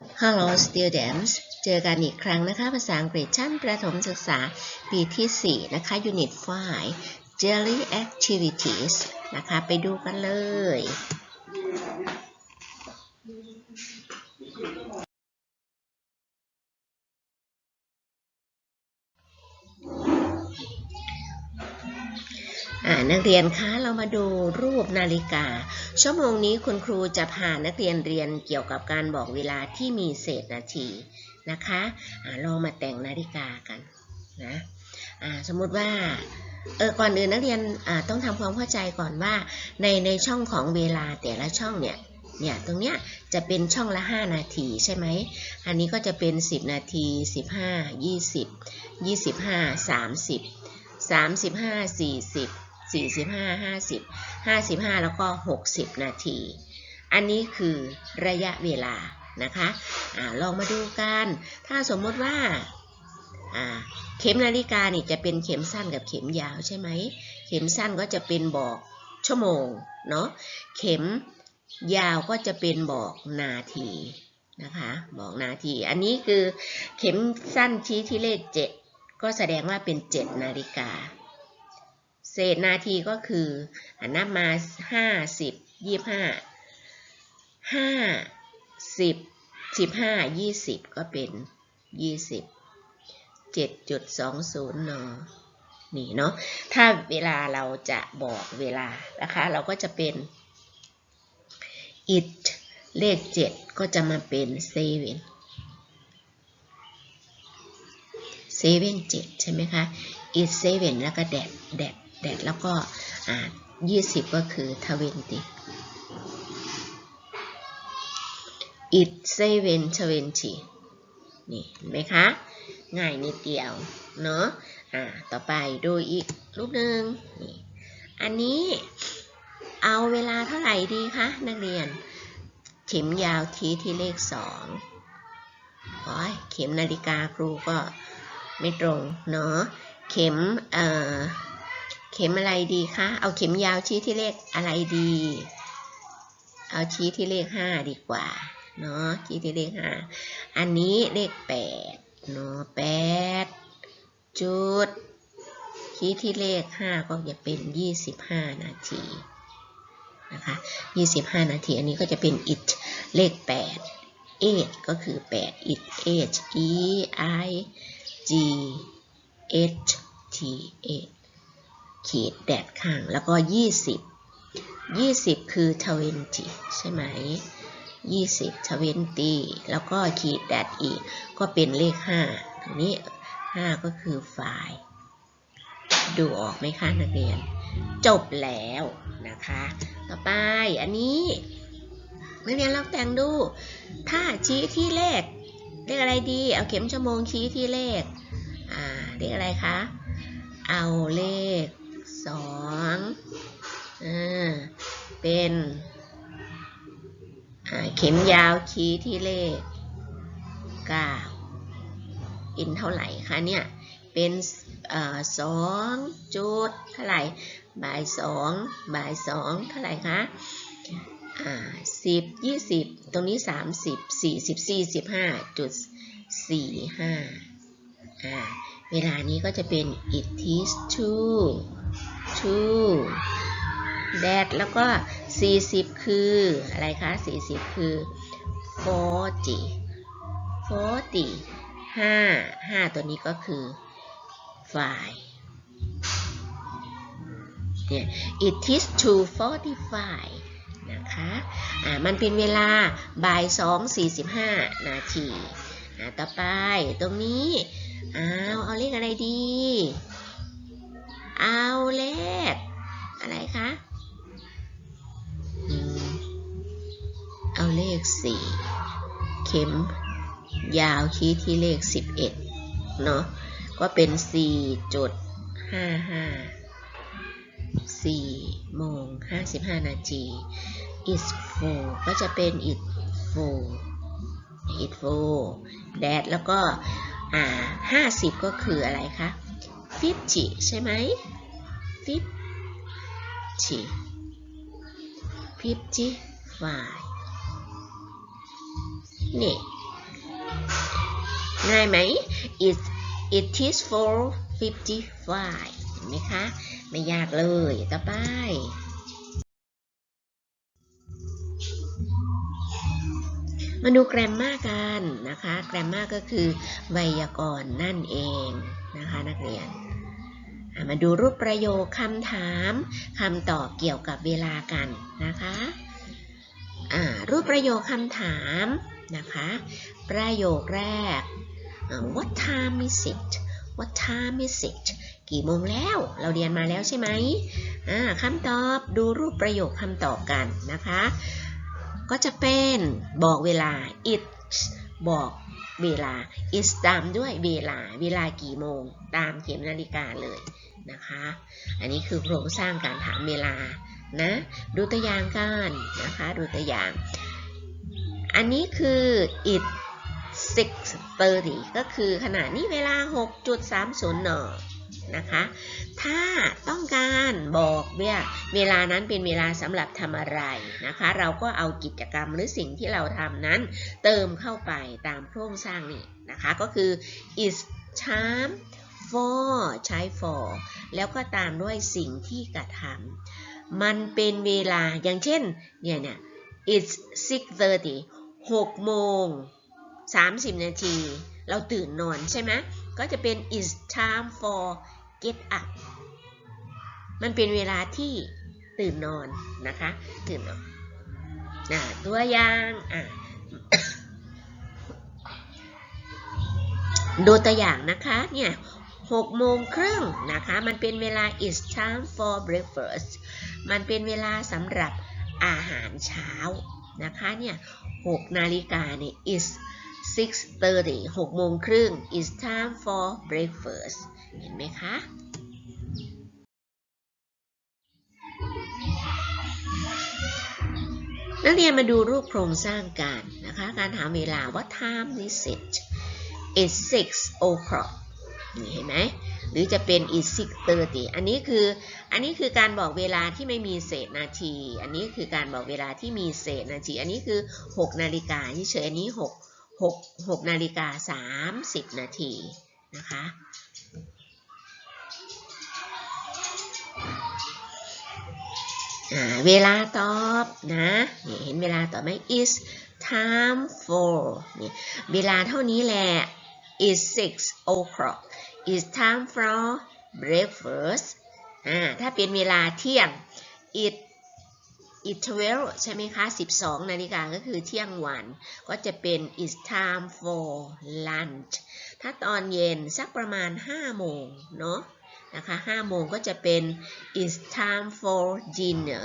Hello students เจอกันอีกครั้งนะคะ ภาษาอังกฤษชั้นประถมศึกษาปีที่ 4 นะคะ Unit 5 Daily Activities นะคะ ไปดูกันเลย นักเรียนคะเรามาดูรูปนาฬิกา ชั่วโมงนี้คุณครูจะพานักเรียนเรียนเกี่ยวกับการบอกเวลาที่มีเศษนาทีนะคะอ่าลองมาแต่งนาฬิกากันนะสมมุติว่าเออก่อนอื่นนักเรียนต้องทำความเข้าใจก่อนว่า ในในช่องของเวลาแต่ละช่องเนี่ยเนี่ยตรงเนี้ยจะเป็นช่องละ 5 นาทีใช่ไหม อันนี้ก็จะเป็น 10 นาที 15 20 25 30 35 40 45 50 55 แล้วก็ 60 นาที อันนี้คือระยะเวลานะคะอาลองมาดูกัน ถ้าสมมติว่าเข็มนาฬิกานี่จะเป็นเข็มสั้นกับเข็มยาวใช่ไหม เข็มสั้นก็จะเป็นบอกชั่วโมงเนาะ เข็มยาวก็จะเป็นบอกนาทีนะคะบอกนาที อันนี้คือเข็มสั้นชี้ที่เลข7ก็แสดงว่าเป็น7นาฬิกา เศษนาทีก็คือหันหน้ามาห้าสิบยี่ห้าห้าสิบสิบห้ายี่สิบก็เป็นยี่สิบเจ็ดจุดสองศูนย์นนี่เนาะถ้าเวลาเราจะบอกเวลานะคะ เราก็จะเป็น it เลขเจ็ดก็จะมาเป็น seven seven เจ็ดใช่ไหมคะ it seven แล้วก็ that that แ11 แล้วก็ยี่สิบก็คือ twenty it seven twenty นี่เห็นไหมคะ ง่ายนิดเดียว เนอะอ่าต่อไปดูอีกรูปหนึ่งนี่อันนี้เอาเวลาเท่าไหร่ดีคะ นักเรียน เข็มยาวทีที่เลขสองโอ้ยเข็มนาฬิกาครูก็ไม่ตรง เนอะเข็มเอ่อ เข็มอะไรดีคะ เอาเข็มยาวชี้ที่เลขอะไรดี เอาชี้ที่เลขห้าดีกว่า เนาะชี้ที่เลขห้าอันนี้เลขแปดเนาะแปดจุดชี้ที่เลขห้าก็จะเป็นยี่สิบห้านาทีนะคะยี่สิบห้านาที อันนี้ก็จะเป็น it เลขแปด eight ก็คือแปด it h e i g h t eight ขีดแดดข้างแล้วก็ 20 20 คือ 20 ใช่ไหม 20 20 แล้วก็ขีดแดดอีก ก็เป็นเลข 5 ตรงนี้ 5 ก็คือไฟล์ดูออกไหมคะนักเรียน จบแล้วนะคะ ต่อไปอันนี้นักเรียนลองแต่งดู ถ้าชี้ที่เลขเลขอะไรดี เอาเข็มชั่วโมงชี้ที่เลข อ่าเลขอะไรคะ เอาเลข สองอ่าเป็นอ่าเข็มยาวชี้ที่เลขเก้าอินเท่าไหร่คะเนี่ยเป็นอ่าสองจุดเท่าไหร่บ่ายสองบ่ายสองเท่าไหร่คะอ่าสิบยี่สิบตรงนี้สามสิบสี่สิบสี่สิบห้าจุดสี่ห้าอ่าเวลานี้ก็จะเป็น it is two two that แล้วก็ 40 คืออะไรคะ 40 คือ forty forty 5 5ตัวนี้ก็คือ five เนี่ย it is two forty five นะคะ อ่า มันเป็นเวลาบ่ายสองสี่สิบห้านาที อ่า ต่อไปตรงนี้เอาว เอาเลขอะไรดี เอาเลขอะไรคะ เอาเลขสี่เข็ม ยาวชี้ที่เลขสิบเอ็ดเนาะก็เป็นสี่จุดห้าห้าสี่โมงห้าสิบห้านาที is four ก็จะเป็น it four it four that แล้วก็อ่าห้าสิบก็คืออะไรคะ fifty ใช่ไหม fifty fifty five นี่ง่ายไหม it it is 4:55เห็นไหมคะ ไม่ยากเลยต่อไปมาดูแกรมมากันนะคะ แกรมมาก็คือไวยากรณ์นั่นเองนะคะนักเรียน มาดูรูปประโยคคำถามคำตอบเกี่ยวกับเวลากันนะคะรูปประโยคคำถามนะคะ ประโยคแรก What time is it What time is it กี่โมงแล้ว เราเรียนมาแล้วใช่ไหมคำตอบดูรูปประโยคคำตอบกันนะคะ ก็จะเป็นบอกเวลา it บอกเวลา is ตามด้วยเวลา เวลากี่โมง ตามเข็มนาฬิกาเลย นะคะ อันนี้คือโครงสร้างการถามเวลานะ ดูตัวอย่างกันนะคะ ดูตัวอย่าง อันนี้คือ it 6:30 ก็คือขณะนี้เวลา 6.30 น นะคะ ถ้าต้องการบอกว่าเวลานั้นเป็นเวลาสำหรับทำอะไรนะคะ เราก็เอากิจกรรมหรือสิ่งที่เราทำนั้น เติมเข้าไปตามโครงสร้างนี้นะคะ ก็คือ is time for ใช้ for แล้วก็ตามด้วยสิ่งที่กระทำมันเป็นเวลาอย่างเช่น เนี่ยเนี่ย it's 6:30 6โมง 30 นาที เราตื่นนอนใช่ไหมก็จะเป็น it's time for get up มันเป็นเวลาที่ตื่นนอนนะคะ ตื่นนอนอ่าตัวอย่างอ่าดูตัวอย่างนะคะ เนี่ย หกโมงครึ่งนะคะ มันเป็นเวลา it's time for breakfast มันเป็นเวลาสำหรับอาหารเช้านะคะเนี่ยหกนาฬิกาเนี่ย is 6:30 6โมงครึ่ง is time for breakfast เห็นไหมคะ นักเรียนมาดูรูปโครงสร้างกันนะคะ การถามเวลาว่า time is it is 6 o'clock นี่เห็นไหมหรือจะเป็น is 6:30 อันนี้คืออันนี้คือการบอกเวลาที่ไม่มีเศษนาที อันนี้คือการบอกเวลาที่มีเศษนาที อันนี้คือ 6 นาฬิกาเฉยอันนี้ 6 6 6นาฬิกา30 นาทีนะคะเวลาตอบนะนี่เห็นเวลาตอบไหม is time for เวลาเท่านี้แหละ is six o'clock It's time for breakfast อ่าถ้าเป็นเวลาเที่ยง it it twelve ใช่ไหมคะ 12 นาฬิกาก็คือเที่ยงวัน ก็จะเป็น it's time for lunch ถ้าตอนเย็นสักประมาณ 5 โมงเนาะนะคะ5โมงก็จะเป็น it's time for dinner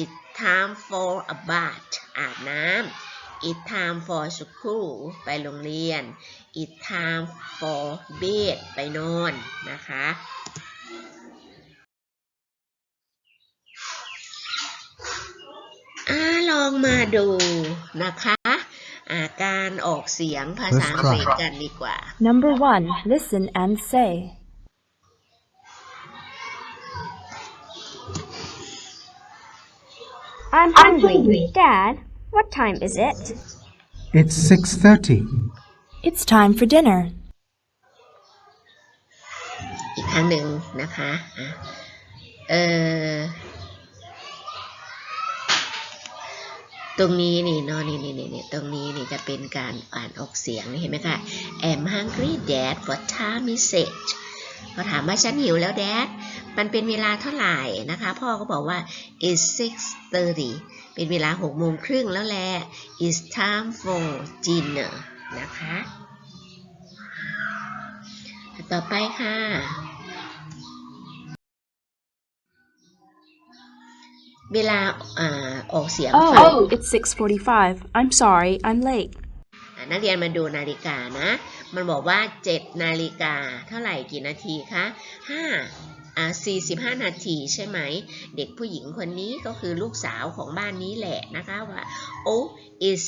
it's time for a bath อาบน้ำ it's time for school ไปโรงเรียน it's time for bed ไปนอนนะคะอ่าลองมาดูนะคะอ่าการออกเสียงภาษาอังกฤษกันดีกว่า Number one, listen and say. I'm hungry. Dad, what time is it? It's 6:30. It's time for dinner. อีกครั้งหนึ่งนะคะอะเออตรงนี้นี่เนาะนี่นี่นี่นี่ตรงนี้นี่จะเป็นการอ่านออกเสียงเห็นไหมคะ I'm hungry dad what time is it พอถามว่าฉันหิวแล้วแดดมันเป็นเวลาเท่าไหร่นะคะ พ่อก็บอกว่า it's 6:30เป็นเวลา6โมงครึ่งแล้วแหละ it's time for dinner นะคะ ต่อไปค่ะ เวลาอ่าออกเสียงฟัง Oh, it's 6:45. I'm sorry, I'm late. อะนักเรียนมาดูนาฬิกานะ มันบอกว่า 7 นาฬิกาเท่าไหร่กี่นาทีคะ5อ่า45 นาทีใช่ไหม เด็กผู้หญิงคนนี้ก็คือลูกสาวของบ้านนี้แหละนะคะว่า oh it's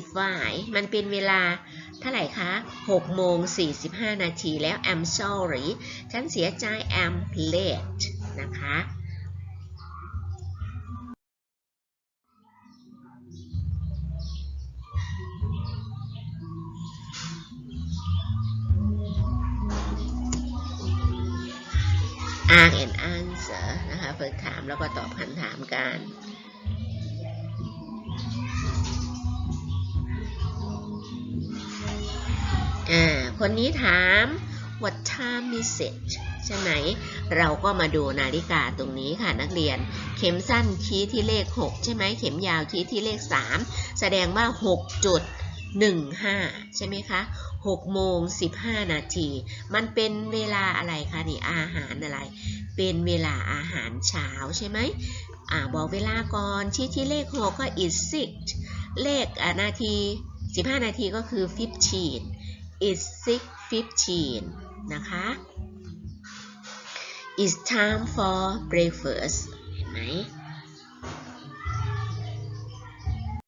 6:45มันเป็นเวลาเท่าไหร่คะ6โมง45 นาทีแล้ว I'm sorry ฉันเสียใจ I'm late นะคะ ask and answer นะคะฝึกถามแล้วก็ตอบคำถามกันอ่าคนนี้ถาม what time is it ใช่ไหม เราก็มาดูนาฬิกาตรงนี้ค่ะนักเรียน เข็มสั้นชี้ที่เลข 6 ใช่ไหม เข็มยาวชี้ที่เลข 3 แสดงว่า 6.15 ใช่ไหมคะ 6โมง15 นาที มันเป็นเวลาอะไรคะนี่อาหารอะไร เป็นเวลาอาหารเช้าใช่ไหมอ่าบอกเวลาก่อนชี้ที่เลข6ก็ is six เลขนาที 15 นาทีก็คือ 15 is six fifteen นะคะ is time for breakfast เห็นไหม